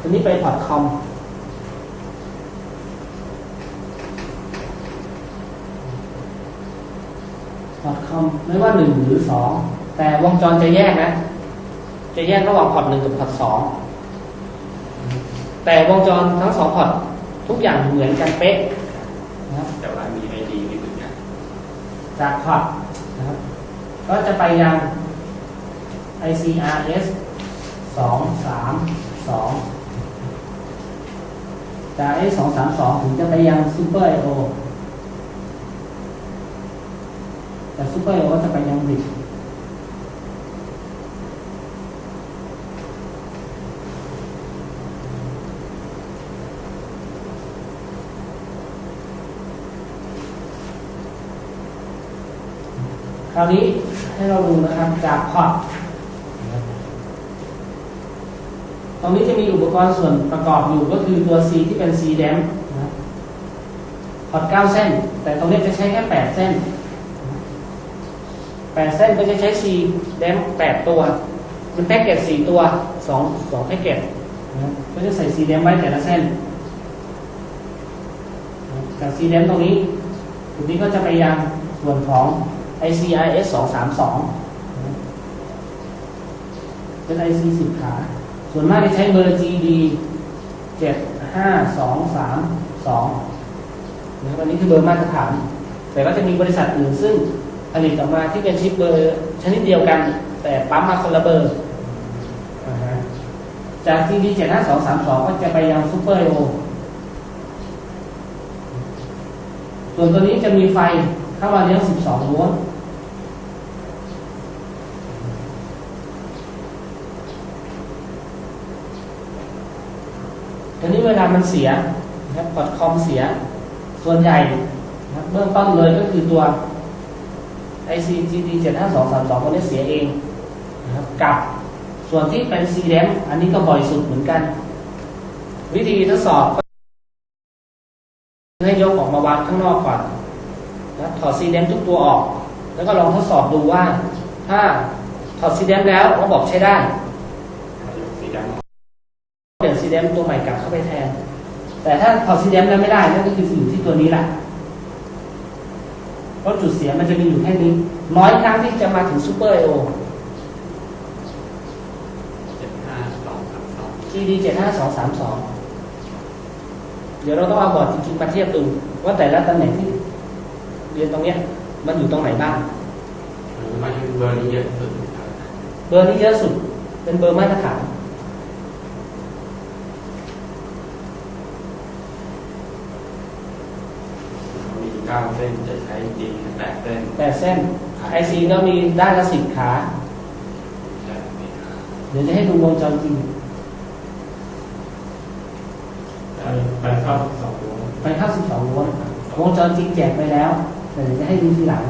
อันนี้ไปพอร์คอมพอร์คอมไม่ว่าหนึ่งหรือสองแต่วงจรจะแยกนะ จะแยกระหว่างพอร์หนึ่งกับพอร์สองแต่วงจรทั้งสองพอร์ทุกอย่างเหมือนกันเป๊ะนะแต่ว่ามีไอดีไม่เหมือนกันจากพอร์นะครับ ก็จะไปยัง ICRS สองสามสอง จาก S232 ถึงจะไปยังซูเปอร์ไอโอแต่ซูเปอร์ไอโอจะไปยังบิดคราวนี้ให้เราดูนะครับจากพอร์ รงนี้จะมีอุปกรณ์ส่วนประกอบอยู่ก็คือตัว C ที่เป็น C d a m นะพอร์ต9เส้น แต่ตรงนี้จะใช้แค่ 8 เส้น 8 เส้นก็จะใช้ C d a m 8 ตัวมันแพ็กเกจ4ตัว2 2แพ็กเกจนะครับก็จะใส่ C d a m ไว้แต่ละเส้นจาก C d a m ตรงนี้จุดนี้ก็จะไปยังส่วนของ ICIS 232เป็น IC 10ขา ส่วนมากจะใช้เบอร์ GD 75232นะครับอันนี้คือเบอร์มาตรฐาน แต่ก็จะมีบริษัทอื่นซึ่งผลิตออกมาที่เป็นชิปเบอร์ชนิดเดียวกัน แต่ปั๊มมาคนละเบอร์อ่าฮะจาก GD 75232ก็จะไปยัง Super IO ส่วนตัวนี้จะมีไฟเข้ามาเลี้ยง12โวลต์ ทีนี้เวลามันเสียนะครับพอร์ตคอมเสีย ส่วนใหญ่นะเบื้องต้นเลยก็คือตัว IC GD 75232ตัวนี้เสียเองนะครับกับส่วนที่เป็น CDM อันนี้ก็บ่อยสุดเหมือนกัน วิธีทดสอบก็ให้ยกออกมาวางข้างนอกก่อนนะถอด CDM ทุกตัวออก แล้วก็ลองทดสอบดูว่า ถ้าถอด CDM แล้วระบบใช้ได้ ซีเดมตัวใหม่กลับเข้าไปแทน แต่ถ้าพอซีเดมแล้วไม่ได้นั่นก็คืออยู่ที่ตัวนี้แหละเพราะจุดเสียมันจะมีอยู่แค่นี้ น้อยครั้งที่จะมาถึงซูเปอร์ไอโอเจ็ดห้าสองสามสอง GD 7 5 2 3 2 เดี๋ยวเราต้องเอาบอร์ดจริงๆมาเทียบดูว่าแต่ละตำแหน่งที่เรียนตรงเนี้ย มันอยู่ตรงไหนบ้างหรือหมายถึงเบอร์นี้เยอะสุดครับเบอร์นี้เยอะสุด เป็นเบอร์มาตรฐาน มี เก้าเส้นจะใช้จริงแปดเส้นแต่เส้น IC ก็มีด้านละสิบขาใช่ไหมครับเดี๋ยวจะให้ดูวงจรจริงไปไปเข้าสองตัวไปเข้า12โวลต์วงจรจริงแจกไปแล้วแต่เดี๋ยวจะให้ดูทีหลัง